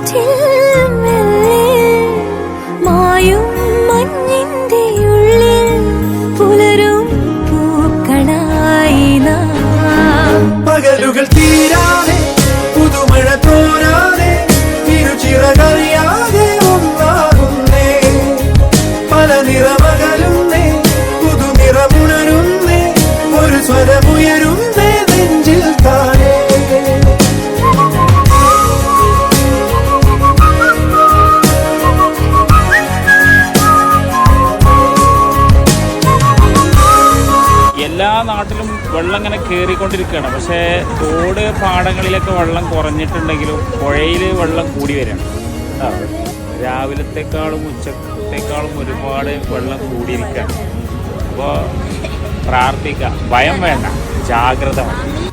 കാറ്റിൽ മായും മഞ്ഞിന്റെ ഉള്ളിൽ പുലരും പൂക്കളായി പകലുകൾ തീരാതെ പുതുമഴ തോരാതെ ഇരുചിറകറിയാതെ ഒന്നാകുന്നേ. പല നിറമ നാട്ടിലും വെള്ളം ഇങ്ങനെ കയറിക്കൊണ്ടിരിക്കുകയാണ് പക്ഷേ തോട് പാടങ്ങളിലൊക്കെ വെള്ളം കുറഞ്ഞിട്ടുണ്ടെങ്കിലും പുഴയിൽ വെള്ളം കൂടി ആ, രാവിലത്തെക്കാളും ഉച്ചത്തേക്കാളും ഒരുപാട് വെള്ളം കൂടിയിരിക്കുകയാണ്. അപ്പോൾ പ്രാർത്ഥിക്കുക ഭയം വേണ്ട. ജാഗ്രത വേണം.